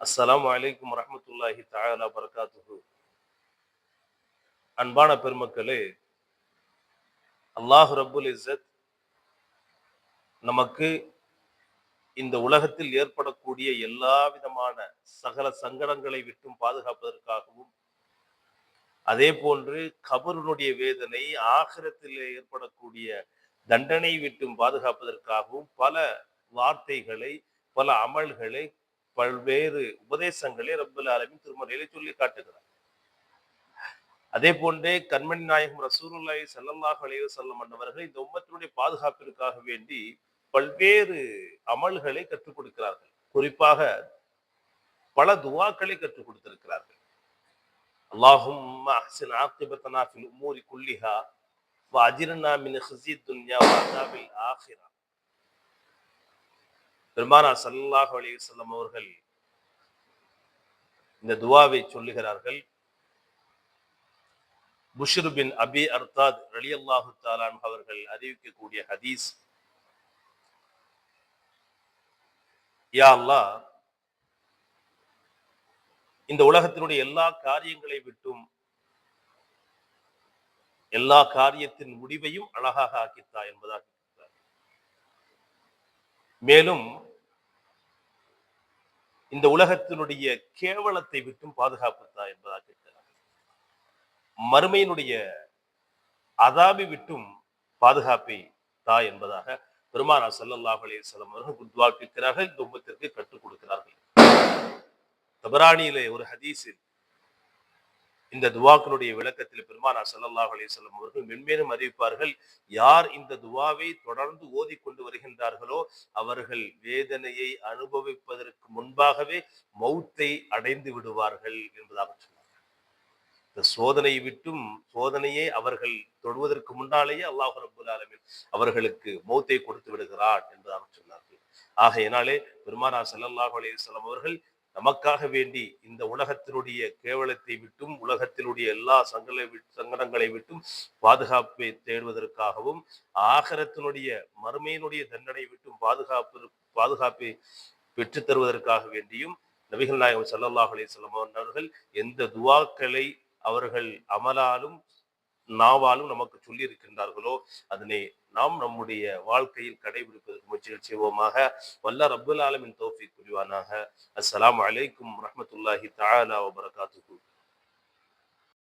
அஸ்லாம் வலைக்கம் வரமத்துல்லாஹி தாயலா பரகாத்துஹு அன்பான பெருமக்களே அல்லாஹ் ரபுல் இசத் நமக்கு இந்த உலகத்தில் ஏற்படக்கூடிய எல்லா விதமான சகல சங்கடங்களை விட்டும் பாதுகாப்பதற்காகவும் அதே போன்று கபருனுடைய வேதனை ஆகரத்தில் ஏற்படக்கூடிய தண்டனை விட்டும் பாதுகாப்பதற்காகவும் பல வார்த்தைகளை பல அமல்களை பல்வேறு உபதேசங்களை ரப்பல் ஆலமின் திருமறையில சொல்லி காட்டுகிறார். அதே போன்றே கண்மணி நாயகம் ரசூருல்லாய் ஸல்லல்லாஹு அலைய செல்லம் அண்ணவர்கள் இந்த உம்மத்தினுடைய பாதுகாப்பிற்காக வேண்டி பல்வேறு அமல்களை கற்றுக் கொடுக்கிறார்கள். குறிப்பாக பல துவாக்களை கற்றுக் கொடுத்திருக்கிறார்கள். அல்லாஹும் அஹ்சின் ஆக்கிபத்தனா ஃபில் உமூரி குல்லிஹா வஅஜிர்னா மின் ஹிஸி துன்யா வஅதாபில் ஆখিরা பெருமானா சல்லாஹ் அலி வஸல்லம் அவர்கள் இந்த துவாவை சொல்லுகிறார்கள். புஷ்ர் பின் அபி அர்தாத் ரலியல்லாஹு தாலான் அவர்கள் அறிவிக்கக்கூடிய ஹதீஸ். யா அல்லா இந்த உலகத்தினுடைய எல்லா காரியங்களை விட்டும் எல்லா காரியத்தின் முடிவையும் அழகாக ஆக்கித்தா என்பதாக. மேலும் இந்த உலகத்தினுடைய கேவலத்தை விட்டும் பாதுகாப்புத்தா என்பதாக இருக்கிறார். மறுமையினுடைய அதாபி விட்டும் பாதுகாப்பை தா என்பதாக பெருமானா சல்லாஹ் அலைஹி வஸல்லம் அவர்கள் குத்வா கேட்கிறார்கள் இந்த உம்மத்திற்கு கற்றுக் கொடுக்கிறார்கள் தபராணியிலே ஒரு ஹதீஸில் இந்த துவாக்களுடைய விளக்கத்தில் பெருமானா ஸல்லல்லாஹு அலிசல்லம் அவர்கள் மென்மேலும் அறிவிப்பார்கள் யார் இந்த துவாவை தொடர்ந்து ஓதிக் கொண்டு வருகின்றார்களோ அவர்கள் வேதனையை அனுபவிப்பதற்கு முன்பாகவே மௌத்தை அடைந்து விடுவார்கள் என்பதாக சொன்னார் இந்த சோதனை விட்டும் சோதனையை அவர்கள் தொடுவதற்கு முன்னாலேயே அல்லாஹ் ரபுல் ஆலமின் அவர்களுக்கு மௌத்தை கொடுத்து விடுகிறார் என்பதாக சொன்னார்கள். ஆகையினாலே பெருமானா ஸல்லல்லாஹு அலைஹி அவர்கள் நமக்காக வேண்டி இந்த உலகத்தினுடைய கேவலத்தை விட்டும் உலகத்தினுடைய எல்லா சங்கலை சங்கடங்களை விட்டும் பாதுகாப்பை தேடுவதற்காகவும் ஆகரத்தினுடைய மறுமையினுடைய தண்டனை விட்டும் பாதுகாப்பு பாதுகாப்பை பெற்றுத் தருவதற்காக வேண்டியும் நபிகள் நாயகம் சல்லாஹ் அலைஹி அவர்கள் எந்த துவாக்களை அவர்கள் அமலாலும் நாவாலும் நமக்கு சொல்லி இருக்கின்றார்களோ அதனை நாம் நம்முடைய வாழ்க்கையில் கடைபிடிப்பதற்கு முயற்சிகள் செய்வோமாக. வல்ல ரபுல் ஆலமின் தோஃபி புரிவானாக. அஸ்லாம் அலைக்கும் ரஹமத்துல்லாஹி தாலா வபரகாத்துக்கு